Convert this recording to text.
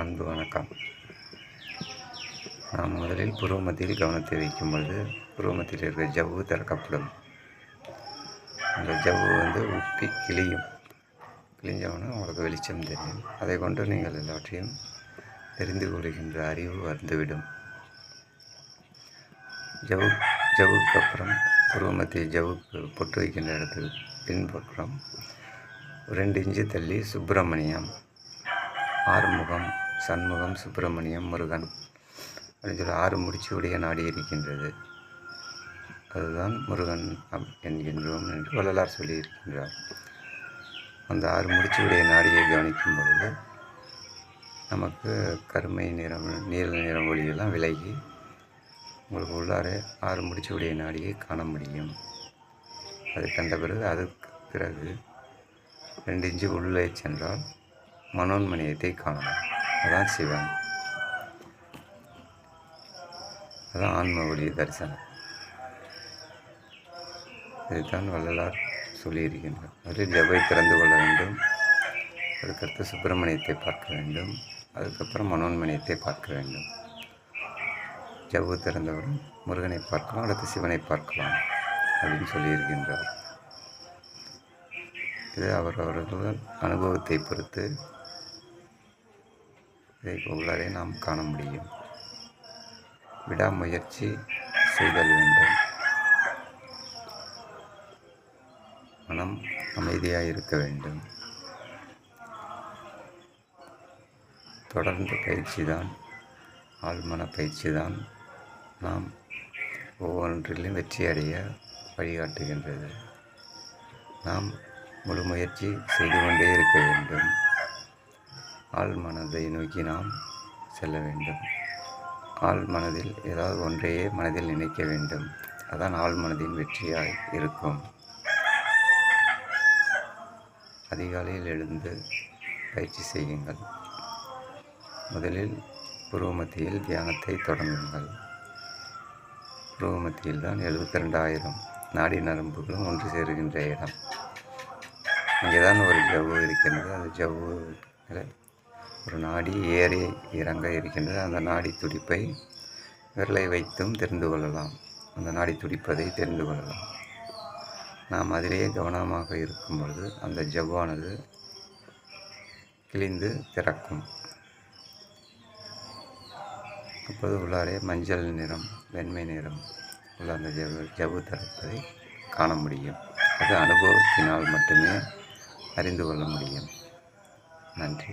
அன்பு வணக்கம். நாம் முதலில் புருவமத்தியில் கவனத்தை வைக்கும் பொழுது புருவமத்தியில் இருக்கிற ஜவ்வு திறக்கப்படும். அந்த ஜவ்வு வந்து உப்பி கிளியும் கிழிஞ்சவொன்னே உங்களுக்கு வெளிச்சம் தெரியும். அதை கொண்டு நீங்கள் எல்லாவற்றையும் தெரிந்து கொள்கின்ற அறிவு வந்துவிடும். ஜவு ஜவுக்கு அப்புறம் புருவமத்திய ஜவுக்கு பொட்டு வைக்கின்ற இடத்துக்கு பின்புறம் ரெண்டு இன்ச்சு தள்ளி சுப்பிரமணியம் ஆறுமுகம் சண்முகம் சுப்பிரமணியம் முருகன் அப்படின்னு சொல்லி ஆறு முடிச்சு உடைய நாடி இருக்கின்றது. அதுதான் முருகன் என்கின்றோம் என்று வள்ளலார் சொல்லியிருக்கின்றார். அந்த ஆறு முடிச்சு உடைய நாடியை கவனிக்கும் பொழுது நமக்கு கருமை நிறம் நீல நிறம் ஒளியெல்லாம் விலகி உங்களுக்கு உள்ளாரே ஆறு முடிச்சு உடைய நாடியை காண முடியும். அது கண்ட பிறகு அதுக்கு பிறகு ரெண்டு இன்ச்சு உள்ளே சென்றால் மனோன்மணியத்தை காணலாம். அதான் சிவன். அதான் ஆன்ம தரிசனம். இதைத்தான் வள்ளலார் சொல்லியிருக்கின்றார். முதலில் ஜபை திறந்து கொள்ள வேண்டும். அதுக்கடுத்து சுப்பிரமணியத்தை பார்க்க வேண்டும். அதுக்கப்புறம் மனோன்மணியத்தை பார்க்க வேண்டும். ஜவ்வு திறந்தவுடன் முருகனை பார்க்கலாம் அடுத்து சிவனை பார்க்கலாம் அப்படின்னு சொல்லியிருக்கின்றார். இது அவரவர்கள் அனுபவத்தை பொறுத்து இதை உள்ளதை நாம் காண முடியும். விடாமுயற்சி செய்தல் வேண்டும். மனம் அமைதியாக இருக்க வேண்டும். தொடர்ந்து பயிற்சி தான் ஆழ்மன பயிற்சி தான் நாம் ஒவ்வொன்றிலும் வெற்றி அடைய வழிகாட்டுகின்றது. நாம் முழு முயற்சி செய்து கொண்டே இருக்க வேண்டும். ஆள் மனதை நோக்கி நாம் செல்ல வேண்டும். ஆள் மனதில் ஏதாவது ஒன்றையே மனதில் நினைக்க வேண்டும். அதான் ஆள் மனதின் வெற்றியாய் இருக்கும். அதிகாலையில் எழுந்து பயிற்சி செய்யுங்கள். முதலில் புருவமத்தியில் தியானத்தை தொடங்குங்கள். புருவமத்தியில் தான் எழுபத்தி ரெண்டாயிரம் நாடி நரம்புகளும் ஒன்று சேருகின்ற இடம். இங்கே தான் ஒரு ஜவ்வு இருக்கின்றது அந்த ஜவ்வு ஒரு நாடி ஏறி இறங்க இருக்கின்றது. அந்த நாடி துடிப்பை விரலை வைத்தும் தெரிந்து கொள்ளலாம். அந்த நாடி துடிப்பதை தெரிந்து கொள்ளலாம். நாம் அதிலேயே கவனமாக இருக்கும் பொழுது அந்த ஜவ்வானது கிழிந்து திறக்கும். அப்போது உள்ளாரே மஞ்சள் நிறம் வெண்மை நிறம் உள்ள அந்த ஜவு ஜவு திறப்பதை காண முடியும். அது அனுபவத்தினால் மட்டுமே அறிந்து கொள்ள முடியும். நன்றி.